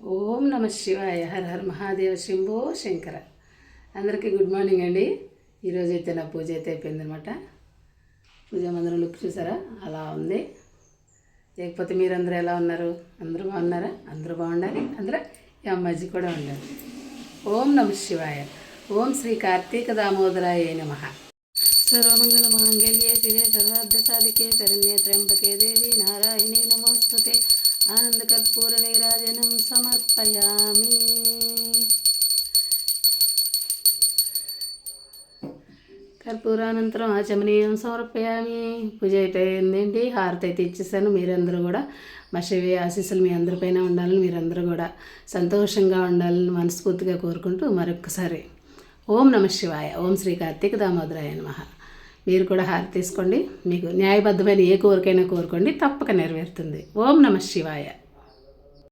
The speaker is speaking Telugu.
ఓం నమ శివాయ హర హర మహాదేవ శంభో శంకర. అందరికీ గుడ్ మార్నింగ్ అండి. ఈరోజు అయితే నా పూజ అయితే అయిపోయిందనమాట పూజ మందిరం లుక్ చూసారా? అలా ఉంది. లేకపోతే మీరందరూ ఎలా ఉన్నారు? అందరూ బాగున్నారా? అందరూ బాగుండాలి. అందరూ ఈ అమ్మాజీ కూడా ఉండాలి. ఓం నమ శివాయ. ఓం శ్రీ కార్తీక దామోదరాయ నమ. సర్వమంగళ మాంగళ్యే శివే సర్వార్థ సాధికే శరణ్యే త్ర్యంబకే దేవి నారాయణే నమోస్తుతే. ఆనందకర్పూర నీరాజనం సమర్పయామి కర్పూరానంతరం ఆచమనీయం సమర్పయామి. పూజ అయిపోయిందండి. హారతి అయితే ఇచ్చేసాను. మీరందరూ కూడా మా శివి ఆశీస్సులు మీ అందరిపైన ఉండాలని మీరందరూ కూడా సంతోషంగా ఉండాలని మనస్ఫూర్తిగా కోరుకుంటూ మరొకసారి ఓం నమ శివాయ. ఓం శ్రీ కార్తీక దామోదరాయ నమః. మీరు కూడా హారతి తీసుకోండి. మీకు న్యాయబద్ధమైన ఏ కోరికైనా కోరుకోండి. తప్పక నెరవేరుతుంది. ఓం నమ శివాయ.